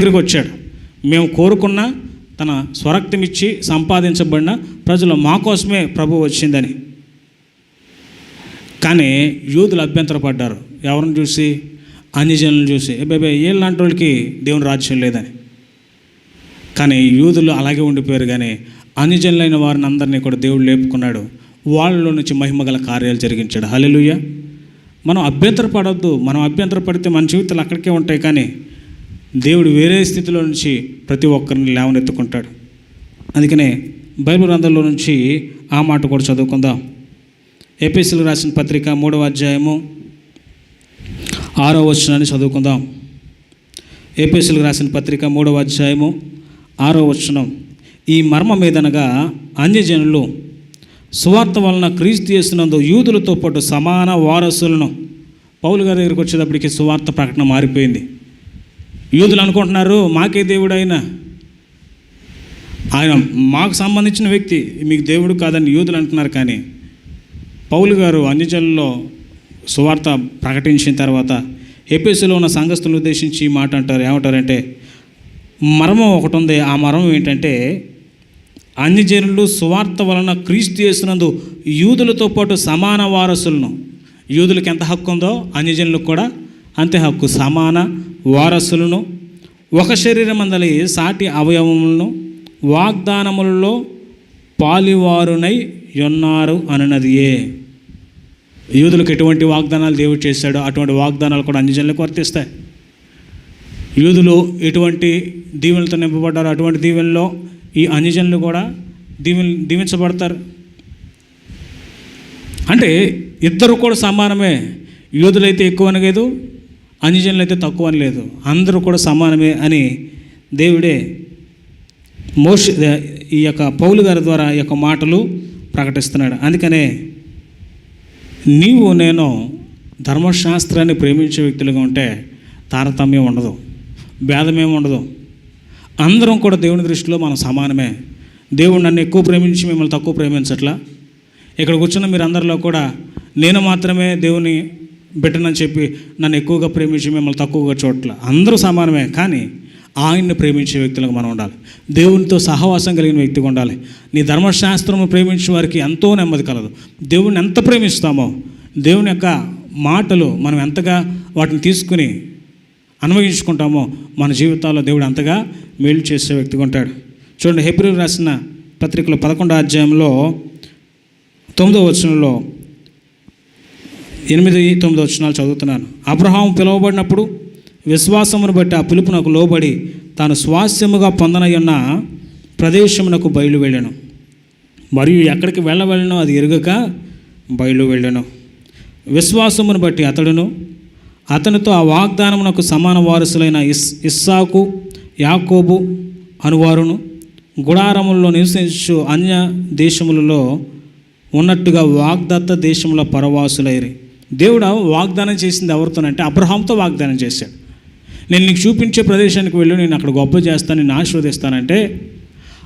దగ్గరికి వచ్చాడు మేము కోరుకున్న తన స్వరక్తం ఇచ్చి సంపాదించబడిన ప్రజలు మా కోసమే ప్రభు వచ్చిందని. కానీ యూదులు అభ్యంతరపడ్డారు. ఎవరిని చూసి? అన్యజనులను చూసి. బేబే ఏళ్ళంటి వాళ్ళకి దేవుని రాజ్యం లేదని. కానీ యూదులు అలాగే ఉండిపోయారు కానీ అన్యజనులైన వారిని అందరినీ కూడా దేవుడు లేపుకున్నాడు. వాళ్ళలో నుంచి మహిమగల కార్యాలు జరిగించాడు. హలెలుయ్య మనం అభ్యంతరపడద్దు. మనం అభ్యంతరపడితే మన జీవితాలు అక్కడికే ఉంటాయి కానీ దేవుడు వేరే స్థితిలో నుంచి ప్రతి ఒక్కరిని లేవనెత్తుకుంటాడు. అందుకనే బైబిల్ గ్రంథంలో నుంచి ఆ మాట కూడా చదువుకుందాం. ఏపీసీలు రాసిన పత్రిక మూడవ అధ్యాయము ఆరో వచనాన్ని చదువుకుందాం. ఏపీసీలకు రాసిన పత్రిక మూడవ అధ్యాయము ఆరో వచనం. ఈ మర్మ మీదనగా అన్యజనులు సువార్త వలన క్రీస్తు చేసినందు యూదులతో పాటు సమాన వారసులను. పౌలు గారి దగ్గరికి వచ్చేటప్పటికి సువార్త ప్రకటన మారిపోయింది. యూదులు అనుకుంటున్నారు మాకే దేవుడు ఆయన మాకు సంబంధించిన వ్యక్తి మీకు దేవుడు కాదని యూదులు అంటున్నారు కానీ పౌలు గారు అన్యజనుల్లో సువార్త ప్రకటించిన తర్వాత ఏపీసీలో ఉన్న సంఘస్థులను ఉద్దేశించి మాట అంటారు. ఏమంటారంటే మర్మం ఒకటి ఉంది. ఆ మర్మం ఏంటంటే అన్యజనులు సువార్త వలన క్రీస్తు చేసినందు యూదులతో పాటు సమాన వారసులను. యూదులకు ఎంత హక్కు ఉందో అన్యజనులకు కూడా అంతే హక్కు. సమాన వారసులను ఒక శరీరమందలి సాటి అవయవములను వాగ్దానములలో పాలివారునై ఉన్నారు అన్నదియే. యూదులకు ఎటువంటి వాగ్దానాలు దేవుడు చేశాడో అటువంటి వాగ్దానాలు కూడా అన్ని జనులకు వర్తిస్తాయి. యూదులు ఎటువంటి దీవెనలతో నింపబడ్డారో అటువంటి దీవెనలో ఈ అన్యజనులు కూడా దీవెన దీవించబడతారు. అంటే ఇద్దరు కూడా సమానమే. యూదులైతే ఎక్కువ అనగదు అన్యజనులు అయితే తక్కువ అని లేదు. అందరూ కూడా సమానమే అని దేవుడే మోష ఈ యొక్క పౌలు గారి ద్వారా ఈ యొక్క మాటలు ప్రకటిస్తున్నాడు. అందుకనే నీవు నేను ధర్మశాస్త్రాన్ని ప్రేమించే వ్యక్తులుగా ఉంటే తారతమ్యం ఉండదు భేదమేమి ఉండదు. అందరం కూడా దేవుని దృష్టిలో మనం సమానమే. దేవుడు నన్ను ఎక్కువ ప్రేమించి మిమ్మల్ని తక్కువ ప్రేమించట్లా? ఇక్కడ కూర్చున్న మీరు అందరిలో కూడా నేను మాత్రమే దేవుని బిడ్డనని చెప్పి నన్ను ఎక్కువగా ప్రేమించి మిమ్మల్ని తక్కువగా చూడట్ల. అందరూ సమానమే కానీ ఆయన్ని ప్రేమించే వ్యక్తులకు మనం ఉండాలి. దేవునితో సహవాసం కలిగిన వ్యక్తిగా ఉండాలి. నీ ధర్మశాస్త్రము ప్రేమించే వారికి ఎంతో నెమ్మది కలదు. దేవుని ఎంత ప్రేమిస్తామో దేవుని యొక్క మాటలు మనం ఎంతగా వాటిని తీసుకుని అన్వయించుకుంటామో మన జీవితాల్లో దేవుడు అంతగా మేలు చేసే వ్యక్తిగా ఉంటాడు. చూడండి హెబ్రిల్ రాసిన పత్రికలో పదకొండో అధ్యాయంలో తొమ్మిదో వచనంలో ఎనిమిది తొమ్మిది వచ్చినాలు చదువుతున్నాను. అబ్రహాం పిలువబడినప్పుడు విశ్వాసమును బట్టి ఆ పిలుపునకు లోబడి తాను స్వాస్యముగా పొందనయున్న ప్రదేశమునకు బయలు వెళ్ళాను మరియు ఎక్కడికి వెళ్ళవలనో అది ఎరుగక బయలు వెళ్ళాను విశ్వాసమును బట్టి అతడును అతనితో ఆ వాగ్దానమునకు సమాన వారసులైన ఇస్ ఇస్సాకు యాకోబు అనువారును గుడారముల్లో నివసించు అన్య దేశములలో ఉన్నట్టుగా వాగ్దత్త దేశంలో పరవాసులైరి. దేవుడు వాగ్దానం చేసింది ఎవరితోనంటే అబ్రహాంతో వాగ్దానం చేశాడు. నేను నీకు చూపించే ప్రదేశానికి వెళ్ళి నేను అక్కడ గొప్ప చేస్తాను నేను ఆశీర్వదిస్తానంటే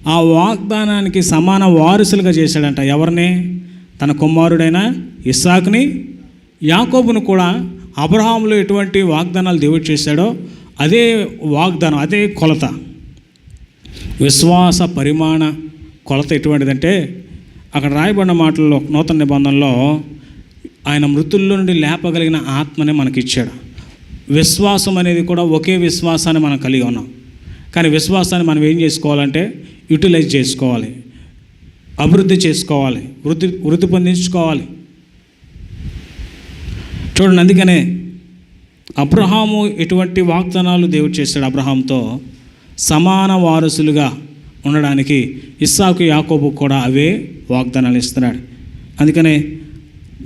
ఆ వాగ్దానానికి సమాన వారసులుగా చేశాడంట ఎవరిని? తన కుమారుడైన ఇస్సాక్ని. యాకోబును కూడా అబ్రహాంలో ఎటువంటి వాగ్దానాలు దేవుడు చేశాడో అదే వాగ్దానం అదే కొలత. విశ్వాస పరిమాణ కొలత ఎటువంటిదంటే అక్కడ రాయబడిన మాటల్లో నూతన నిబంధనలో ఆయన మృతుల్లో నుండి లేపగలిగిన ఆత్మనే మనకిచ్చాడు. విశ్వాసం అనేది కూడా ఒకే విశ్వాసాన్ని మనం కలిగి ఉన్నాం. కానీ విశ్వాసాన్ని మనం ఏం చేసుకోవాలంటే యూటిలైజ్ చేసుకోవాలి. అభివృద్ధి చేసుకోవాలి. వృద్ధి వృద్ధి పొందించుకోవాలి. చూడండి అందుకనే అబ్రహాము ఎటువంటి వాగ్దానాలు దేవుడు చేశాడు అబ్రహాంతో. సమాన వారసులుగా ఉండడానికి ఇస్సాకు యాకోబు కూడా అవే వాగ్దానాలు ఇస్తున్నాడు. అందుకనే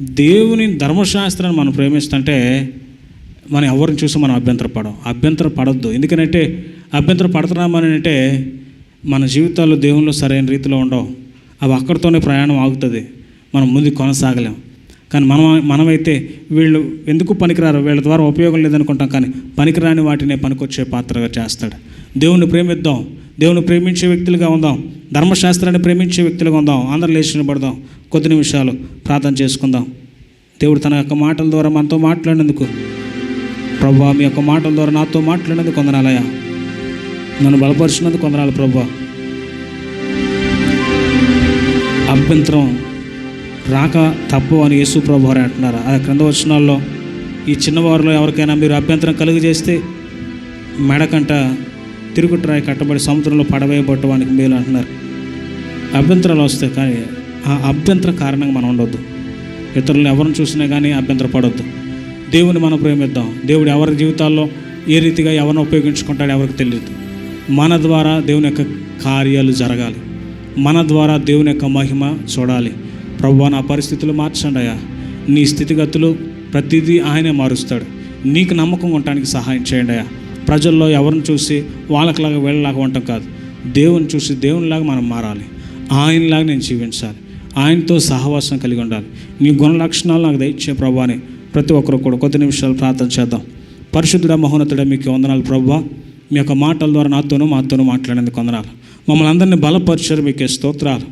దేవుని ధర్మశాస్త్రాన్ని మనం ప్రేమిస్తుంటే మనం ఎవరిని చూసి మనం అభ్యంతరపడం. అభ్యంతర పడద్దు ఎందుకంటే అభ్యంతర పడుతున్నామని అంటే మన జీవితాల్లో దేవుళ్ళు సరైన రీతిలో ఉండవు. అవి అక్కడితోనే ప్రయాణం ఆగుతుంది. మనం ముందు కొనసాగలేం. కానీ మనం మనమైతే వీళ్ళు ఎందుకు పనికిరారు? వీళ్ళ ద్వారా ఉపయోగం లేదనుకుంటాం కానీ పనికిరాని వాటినే పనికొచ్చే పాత్రగా చేస్తాడు. దేవుణ్ణి ప్రేమిద్దాం. దేవుని ప్రేమించే వ్యక్తులుగా ఉందాం. ధర్మశాస్త్రాన్ని ప్రేమించే వ్యక్తులుగా ఉందాం. అందరూ లేచి పడదాం కొద్ది నిమిషాలు ప్రార్థన చేసుకుందాం. దేవుడు తన యొక్క మాటల ద్వారా మనతో మాట్లాడినందుకు ప్రభా మీ యొక్క మాటల ద్వారా నాతో మాట్లాడినందుకు కొందనాలయ నన్ను బలపరిచినందుకు కొందరాలు ప్రభు. అభ్యంతరం రాక తప్పు అని యేసు ప్రభు వారు అంటున్నారు. ఆ క్రింద వచనాల్లో ఈ చిన్నవారిలో ఎవరికైనా మీరు అభ్యంతరం కలుగజేస్తే మెడకంట తిరుగుట్రాయి కట్టబడి సముద్రంలో పడవేయబట్టడానికి మేలు అంటున్నారు. అభ్యంతరాలు వస్తాయి కానీ ఆ అభ్యంతర కారణంగా మనం ఉండొద్దు. ఇతరులను ఎవరిని చూసినా కానీ అభ్యంతర పడొద్దు దేవుని మనం ప్రేమిద్దాం. దేవుడు ఎవరి జీవితాల్లో ఏ రీతిగా ఎవరిని ఉపయోగించుకుంటాడో ఎవరికి తెలియదు. మన ద్వారా దేవుని యొక్క కార్యాలు జరగాలి. మన ద్వారా దేవుని యొక్క మహిమ చూడాలి. ప్రభు నా పరిస్థితులు మార్చండి అయ్యా. నీ స్థితిగతులు ప్రతిదీ ఆయనే మారుస్తాడు. నీకు నమ్మకం ఉండటానికి సహాయం చేయండి అయ్యా. ప్రజల్లో ఎవరిని చూసి వాళ్ళకిలాగా వీళ్ళలాగా ఉండటం కాదు. దేవుని చూసి దేవునిలాగా మనం మారాలి. ఆయనలాగా నేను జీవించాలి. ఆయనతో సహవాసం కలిగి ఉండాలి. నీ గుణ లక్షణాలు నాకు దయచే ప్రభు అని ప్రతి ఒక్కరు కూడా కొద్ది నిమిషాలు ప్రార్థన చేద్దాం. పరిశుద్ధుడ మహోన్నతుడ మీకు వందనాలు ప్రభు. మీ యొక్క మాటల ద్వారా నాతోనూ మాతోనూ మాట్లాడేందుకు వందనాలు. మమ్మల్ని అందరినీ బలపరిచారు మీకే స్తోత్రాలు.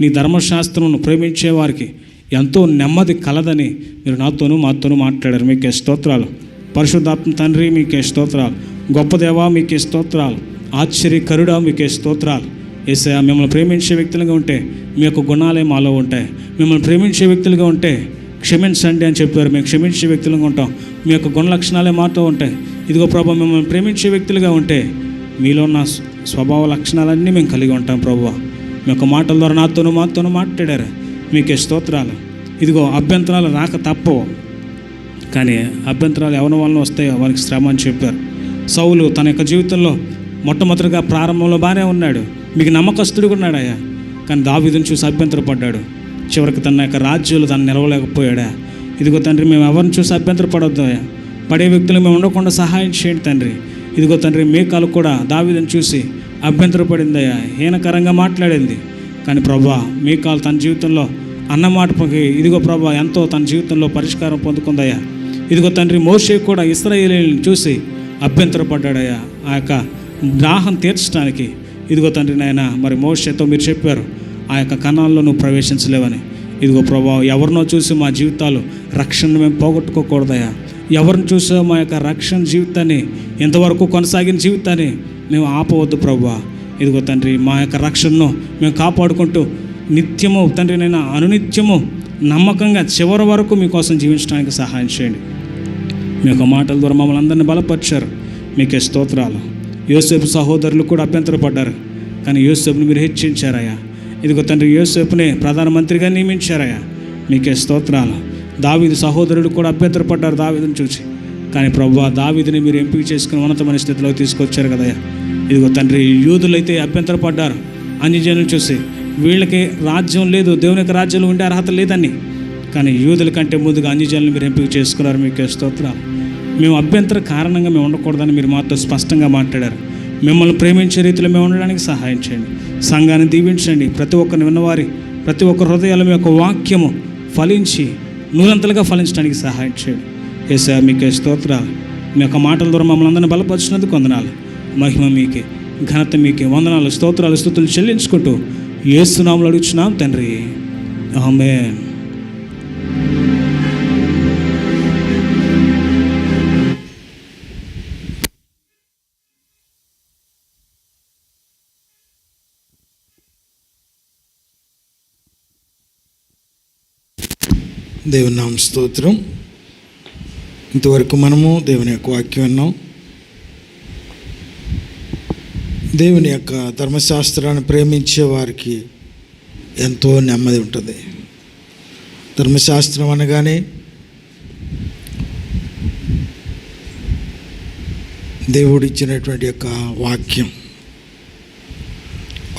నీ ధర్మశాస్త్రమును ప్రేమించే వారికి ఎంతో నెమ్మది కలదని మీరు నాతోనూ మాతోనూ మాట్లాడారు. మీకే స్తోత్రాలు. పరిశుద్ధాత్మ తండ్రి మీకే స్తోత్రాలు. గొప్ప దేవా మీకే స్తోత్రాలు. ఆశ్చర్యకరుడా మీకే స్తోత్రాలు. ఏసయా మిమ్మల్ని ప్రేమించే వ్యక్తులుగా ఉంటే మీ యొక్క గుణాలే మాలో ఉంటాయి. మిమ్మల్ని ప్రేమించే వ్యక్తులుగా ఉంటే క్షమించండి అని చెప్పారు. మేము క్షమించే వ్యక్తులుగా ఉంటాం. మీ యొక్క గుణ లక్షణాలే మాతో ఉంటాయి. ఇదిగో ప్రభు మిమ్మల్ని ప్రేమించే వ్యక్తులుగా ఉంటే మీలో ఉన్న స్వభావ లక్షణాలన్నీ మేము కలిగి ఉంటాం ప్రభు. మీ యొక్క మాటల ద్వారా నాతోనూ మాతోనూ మాట్లాడారు. మీకే స్తోత్రాలు. ఇదిగో అభ్యంతరాలు రాక తప్పవు. కానీ అభ్యంతరాలు ఎవరి వలన వస్తాయో వారికి శ్రమ అని చెప్పారు. సౌలు తన యొక్క జీవితంలో మొట్టమొదటిగా ప్రారంభంలో బాగానే ఉన్నాడు. మీకు నమ్మకస్తుడు ఉన్నాడయ్యా కానీ దావీదుని చూసి అభ్యంతరపడ్డాడు. చివరికి తన యొక్క రాజ్యాలు తను నిలవలేకపోయాడా ఇదిగో తండ్రి మేము ఎవరిని చూసి అభ్యంతరపడొద్దు అయ్యా. పడే వ్యక్తులు మేము ఉండకుండా సహాయం చేయండి తండ్రి. ఇదిగో తండ్రి మేకాలు కూడా దావీదుని చూసి అభ్యంతరపడిందయ్యా హీనకరంగా మాట్లాడింది. కానీ ప్రభా మీకాలు తన జీవితంలో అన్నమాటకి ఇదిగో ప్రభా ఎంతో తన జీవితంలో పరిష్కారం పొందుకుందయ్యా ఇదిగో తండ్రి మోషే కూడా ఇస్రాయేలీని చూసి అభ్యంతరపడ్డాడయ్యా. ఆ యొక్క దాహం తీర్చడానికి. ఇదిగో తండ్రి నాయన మరి మోషతో మీరు చెప్పారు ఆ యొక్క కణాల్లో నువ్వు ప్రవేశించలేవని. ఇదిగో ప్రభా ఎవరినో చూసి మా జీవితాలు రక్షణ మేము పోగొట్టుకోకూడదయ్యా. ఎవరిని చూసో మా యొక్క రక్షణ జీవితాన్ని ఇంతవరకు కొనసాగిన జీవితాన్ని మేము ఆపవద్దు ప్రభా. ఇదిగో తండ్రి మా యొక్క రక్షణను మేము కాపాడుకుంటూ నిత్యము తండ్రి నేను అనునిత్యము నమ్మకంగా చివరి వరకు మీకోసం జీవించడానికి సహాయం చేయండి. మీ యొక్క మాటల ద్వారా మమ్మల్ని అందరినీ బలపరిచారు. మీకే స్తోత్రాలు. యోసేపు సహోదరులు కూడా అభ్యంతరపడ్డారు. కానీ యోసేపుని మీరు హెచ్చించారయ్యా. ఇదిగో తండ్రి యోసేపుని ప్రధానమంత్రిగా నియమించారయ్యా. మీకే స్తోత్రాలు. దావీదు సహోదరుడు కూడా అభ్యంతరపడ్డారు దావీదుని చూసి కానీ ప్రభు దావీదుని మీరు ఎంపిక చేసుకుని ఉన్నతమైన స్థితిలోకి తీసుకొచ్చారు కదయ్యా. ఇదిగో తండ్రి యూదులైతే అభ్యంతరపడ్డారు. అన్యజనులు చూసి వీళ్ళకి రాజ్యం లేదు దేవుని రాజ్యంలో ఉండే అర్హత లేదని. కానీ యూదుల కంటే ముందుగా అన్యజనులు మీరు ఎంపిక చేసుకున్నారు మీకు స్తోత్రాలు. మేము అభ్యంతర కారణంగా మేము ఉండకూడదని మీరు మాతో స్పష్టంగా మాట్లాడారు. మిమ్మల్ని ప్రేమించే రీతిలో మేము ఉండడానికి సహాయం చేయండి. సంఘాన్ని దీవించండి. ప్రతి ఒక్కరిని విన్నవారి ప్రతి ఒక్క హృదయాల మీ యొక్క వాక్యము ఫలించి నూరంతలుగా ఫలించడానికి సహాయం చేయండి. ఏసా మీకే స్తోత్ర మీ యొక్క మాటల ద్వారా మమ్మల్ని అందరినీ బలపరిచినందుకు వందనాలు. మహిమ మీకే ఘనత మీకే వందనాలు స్తోత్రాలు స్థుతులు చెల్లించుకుంటూ ఏసునాములు అడుగుచున్నాం తండ్రి. ఆమేన్. దేవుని నామ స్తోత్రం. ఇంతవరకు మనము దేవుని యొక్క వాక్యం విన్నాం. దేవుని యొక్క ధర్మశాస్త్రాన్ని ప్రేమించే వారికి ఎంతో నెమ్మది ఉంటుంది. ధర్మశాస్త్రం అనగానే దేవుడు ఇచ్చినటువంటి యొక్క వాక్యం.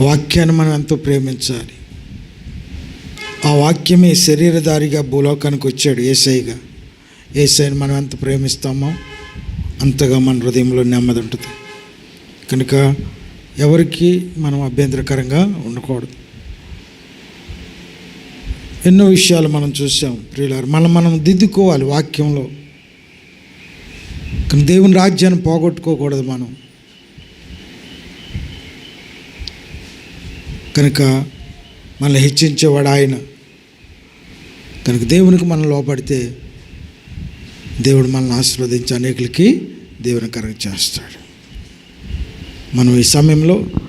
వాక్యాన్ని మనం ఎంతో ప్రేమించాలి. ఆ వాక్యమే శరీరధారిగా భూలోకానికి వచ్చాడు ఏసైగా. ఏసైని మనం ఎంత ప్రేమిస్తామో అంతగా మన హృదయంలో నెమ్మది ఉంటుంది. కనుక ఎవరికి మనం అభ్యంతరకరంగా ఉండకూడదు. ఎన్నో విషయాలు మనం చూసాం ప్రియులారు. మనం మనం దిద్దుకోవాలి వాక్యంలో. కానీ దేవుని రాజ్యాన్ని పోగొట్టుకోకూడదు మనం. కనుక మనల్ని హెచ్చించేవాడు ఆయన. కనుక దేవునికి మనం లోపడితే దేవుడు మనల్ని ఆశీర్వదించి అనేకులకి దేవుని కరెక్ట్ చేస్తాడు. మనం ఈ సమయంలో